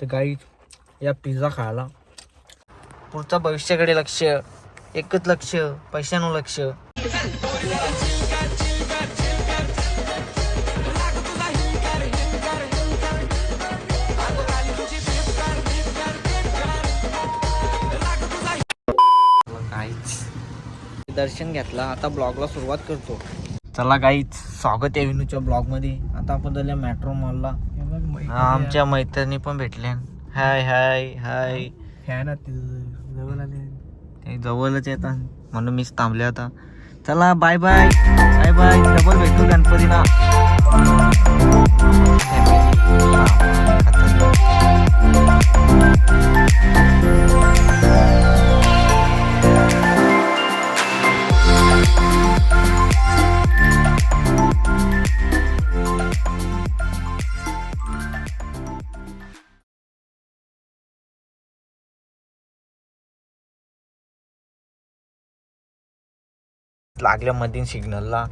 तर गाई या पिझ्झा खायला. पुढचं भविष्याकडे लक्ष. एकच लक्ष पैशानं लक्ष. दर्शन घेतला. आता ब्लॉगला सुरुवात करतो. चला गाईच स्वागत आहे विनूच्या ब्लॉगमध्ये आता आपण झाल्या मॅट्रो मॉलला आमच्या मैत्रिणी पण भेटल्या. हाय हाय हाय. फॅन जवळ आले. ते जवळच येतात. म्हणून मीच थांबले आता. चला bye bye bye bye double भेटू गणपतीला. लागल्या मधीन सिग्नलला.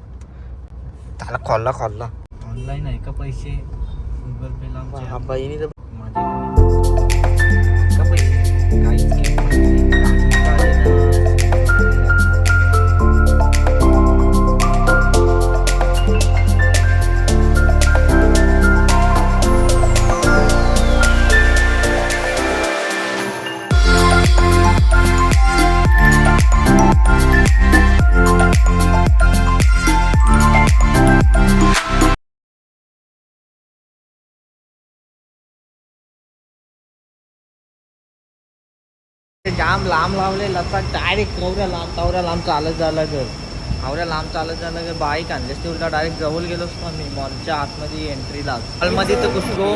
त्याला खोलला खोलला ऑनलाईन आहे का पैसे? गुगल पे ला आमच्या बहिणी तर माझे का पैसे काहीच जाम लांब लावले लक्षात डायरेक्ट कवऱ्या लांब तावऱ्या लांब चालत झालं घर आवऱ्या लांब चालत झालं घर बाईक आणलीस ती उलटा डायरेक्ट जवळ गेलो असतो मी मॉलच्या आतमध्ये एंट्रीला मॉलमध्ये तर घुसलो.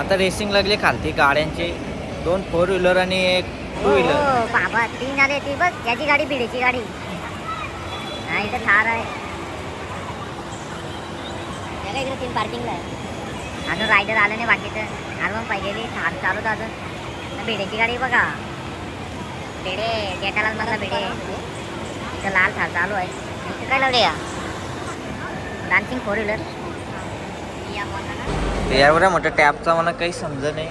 आता रेसिंग लागली खालती गाड्यांची. दोन फोर व्हीलर आणि एक टू व्हीलर हो, बाबा तीन आले ती बघ याची गाडी भिडेची गाडी. हा इथे थार आहे. इकडे तीन पार्किंगला आहे. अजून रायडर आलं नाही बाकीचं. अजून पाहिजे थार चालू अजून. भिडेची गाडी बघा. भिडे गेटाला मधला भिडे इथं लाल थार चालू आहे. इथं काय लावले या? डान्सिंग फोर व्हीलर एवढ्या मोठ्या टॅबचा मला काही समज नाही.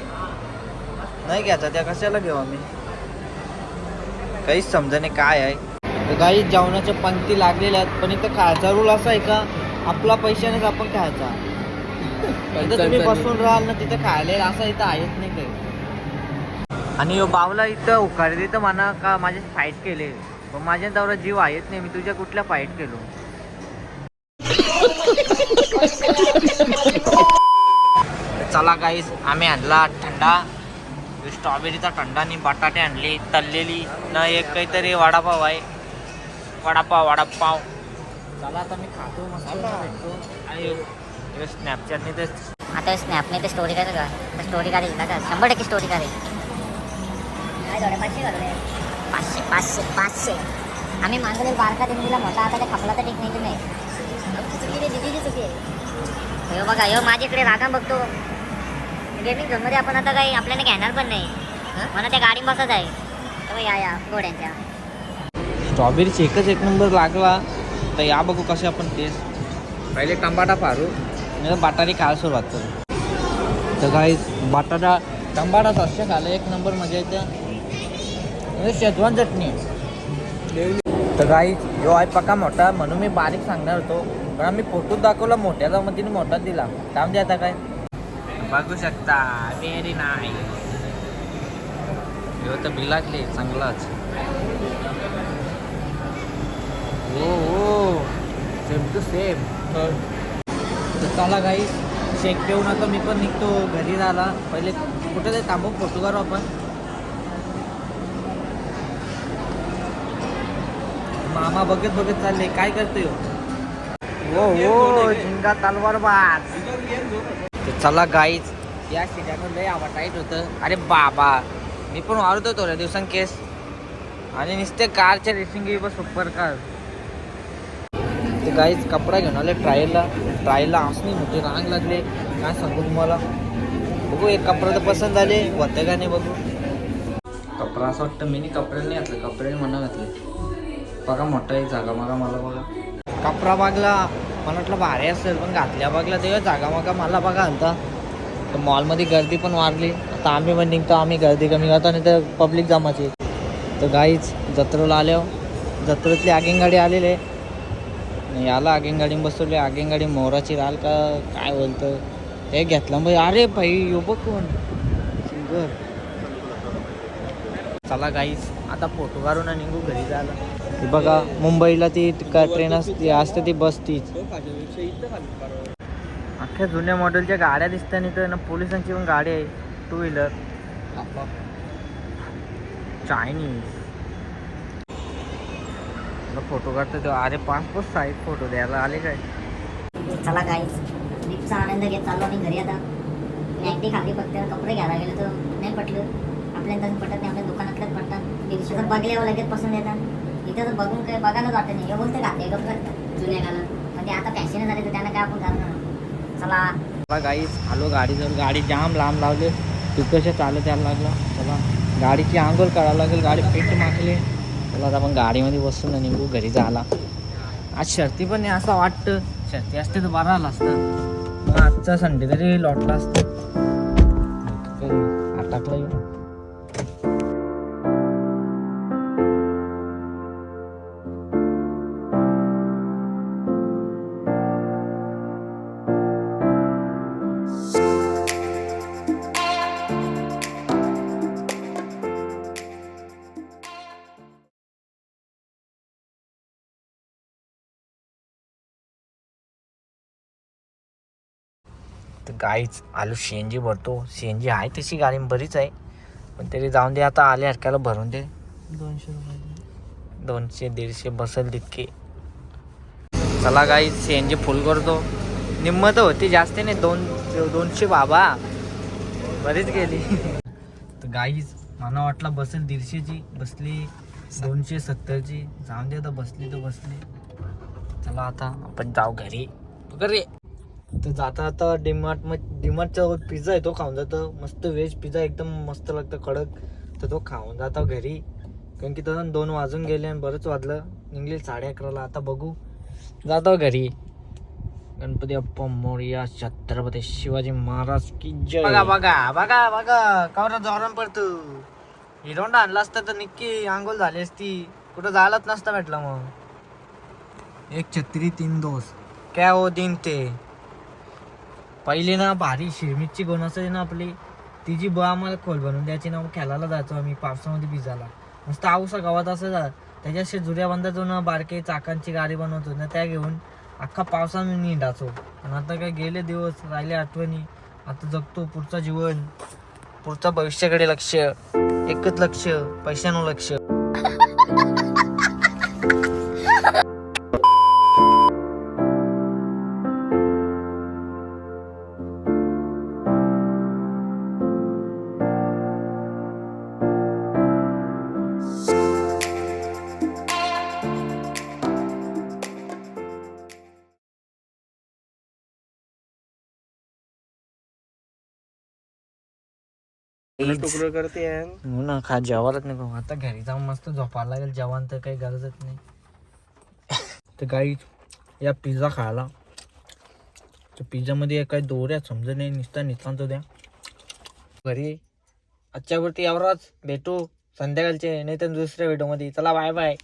नाही घ्यायचा त्या कशाला घेऊ आम्ही? काहीच समज नाही काय आहे. काही जेवणाच्या पंक्ती लागलेल्या आहेत पण इथं खायचा रूल असा आहे का? आपला पैशानेच आपण खायचा. तुम्ही बसून राहाल ना तिथं खायला असं इथं आहेच नाही काही. आणि यो बावला इथं उखाडली तर म्हणा का माझे फाईट केले? पण माझ्या दौरा जीव आहेच नाही मी तुझ्या कुठल्या फाईट केलो? चला काहीच आम्ही आणला थंडा स्ट्रॉबेरीचा थंडा आणि बटाटे आणले. तळलेली न एक काहीतरी वडापाव आहे. वडापाव वडापाव. चला आता मी खातो भेटतो. आणि स्नॅपचॅटने ते आता स्नॅपने ते स्टोरी करायचं का? स्टोरी काढेल का शंभर टक्के स्टोरी काढेल. काय जोडे पाचशे पाचशे पाचशे. पाचशे आम्ही मागवलेला बारका देऊन दिला मोठा आता ते खपला तर ठीक नाही. की नाही आमची चुकी दिदीची चुकी आहे. ह्यो बघा ह्यो माझ्याकडे रागा बघतो. गेमिंग झोनमध्ये आपण आता काही आपल्याला घेणार पण नाही. म्हणून त्या गाडी बसत आहे. तेव्हा या या घोड्यांच्या. स्ट्रॉबेरीची एकच एक नंबर लागला. तर या बघू कसे आपण टेस्ट पहिले टमाटा फारू नाही तर बटाटे खायला सुरुवात करू. तर काही बटाटा टमाटा सस्य खायला एक नंबर मजा येते. म्हणजे शेजवान चटणी तर काही जो आहे पक्का मोठा म्हणून मी बारीक सांगणार होतो. पण आम्ही फोटो दाखवला मोठ्याचा मग तिने मोठा दिला. काम द्या आता काय. बघू शकता व्हेरी नाईस ह्यो तर बिलागले चांगलाच. हो हो. सेम टू सेम तर चला काही शेक पेऊन आता मी पण निघतो घरी राहिला पहिले कुठे ते थांबू फोटो काढू आपण. मामा बघत बघत चालले. काय करतोय हो? हो झिंगा तलवार बाज. चला गाईच या शिट्यानं लय आवा टाईट होतं. अरे बाबा मी पण वाढत होतो रे दिवसां केस आणि नुसते कारच्या रेसिंग बस सुपर कार ते गाईच कपडा घेऊन आले ट्रायलला ट्रायलला असणी मोठी रांग लागले. काय सांगू तुम्हाला? बघू एक कपडा तर पसंत झाले होते का नाही बघू? कपडा असं वाटतं मी कपड्याला नाही घातलं कपड्याने म्हणा घातले. बघा मोठा एक जागा मागा मला बघा. कपडा बागला मला वाटलं भारी असेल पण घातल्या बागला तेव्हा जागा मागा मला बघा आता. तर मॉलमध्ये गर्दी पण वाढली. आता आम्ही पण निघतो आम्ही गर्दी कमी करतो नाही तर पब्लिक जमाची तर गाईच जत्रेला आल्यावर जत्रेतली आगीन गाडी आलेली आहे. आणि याला आगीन गाडी बसवली आगीन गाडी मोराची राल का काय बोलतं? ते घेतलं मग अरे भाई यो बघ कोण. सिंगर. चला गाईच आता फोटो काढून निघू घरी जायला. बघा मुंबईला ती ट्रेन असते असते ती बस तीच. अख्ख्या जुन्या मॉडेलच्या गाड्या दिसतात नाही तर ना पोलिसांची पण गाडी आहे टू व्हीलर चायनीज फोटो काढतो तो अरे पाच साईज फोटो द्यायला आले काय? चला काय ट्रिपचा आनंद घेत चाललो मी घरी आता. मॅगडी खाली फक्त कपडे घ्यायला गेलो तर नाही पटलं. आपल्याला तसं पटत नाही आपल्या दुकानातल्याच पटतात दीडशे तर बघल्यावर लगेच पसंत येतात इथं तर बघून काय बघायलाच वाटत नाही. हे बोलते का? ते गप डॉक्टर जुन्या गाणं म्हणजे आता फॅशन झाले तर त्यांना काय आपण करणार? चला. गाई आलो गाडीजवळ. गाडी जाम लांब लावले. तू कशा चालत यायला लागला? चला. गाडीची आंघोळ करावं लागेल. गाडी पेट मागली चला आता आपण गाडीमध्ये बसून ना निघू. घरी झाला आज शर्ती पण नाही असं वाटतं. शर्ती असते तर बरं आलं असतं. मग आजचा संडे तरी लॉटला असतं. आटाकला येऊ तर गाईच आलू सी एन जी भरतो. सी एन जी आहे तशी गाडी बरीच आहे. पण तरी जाऊन दे आता आले हरक्याला भरून दे. दोनशे रुपये. दोनशे दीडशे बसेल तितके. चला गाई सी एन जी फुल करतो. निम्म तर होती जास्त नाही दोन दोनशे बाबा. बरीच गेली. तर गाईच मला वाटलं बसेल दीडशेची बसली दोनशे सत्तरची. जाऊन दे आता बसली तर बसली. चला आता आपण जाऊ घरी. घरी. तर जाता आता डिमार्ट मग डिमार्टचा पिझ्झा आहे तो खाऊन जातो. मस्त व्हेज पिझ्झा एकदम मस्त लागतं कडक. तर तो खाऊन जाता घरी. कारण की तसं दोन वाजून गेले आणि बरंच वाजलं. निघले साडे अकराला. आता बघू. जातो घरी. गणपती अप्पा मोर्या छत्रपती शिवाजी महाराज की जय. बघा बघा बघा बघा. कवरा जोरान पडतो. हिरोंडा आणला असता तर नक्की आंघोळ झाली असती. कुठं जायलाच नसता भेटला मग. एक छत्री तीन दोस्त. काय हो दिन ते पहिले ना भारी शिरमीची गोण असायची ना आपली. तिची जी ब आम्हाला खोल बनवून द्यायची ना मग खेळायला जायचो आम्ही पावसामध्ये भिजायला. मस्त आऊसा गावात असायचा. त्याच्या शेजुऱ्या बंदाचो ना बारके चाकांची गाडी बनवतो ना त्या घेऊन अख्खा पावसाने निंडाचो आणि आता काय गेले दिवस राहिले आठवणी. आता जगतो पुढचं जीवन. पुढचं भविष्याकडे लक्ष. एकच लक्ष पैशानं लक्ष. तुकडं करते हो ना खा जेवायलाच नाही. आता घरी जाऊन मस्त झोपायला लागेल. जेवण तर काही गरजच नाही. तर काही या पिझ्झा खायला. तर पिझ्झामध्ये काही दोऱ्या समजत नाही. निसता निसतांतो द्या. घरी. आजच्यावरती एवढाच. भेटू संध्याकाळचे. नाही तर दुसऱ्या व्हिडिओमध्ये चला बाय बाय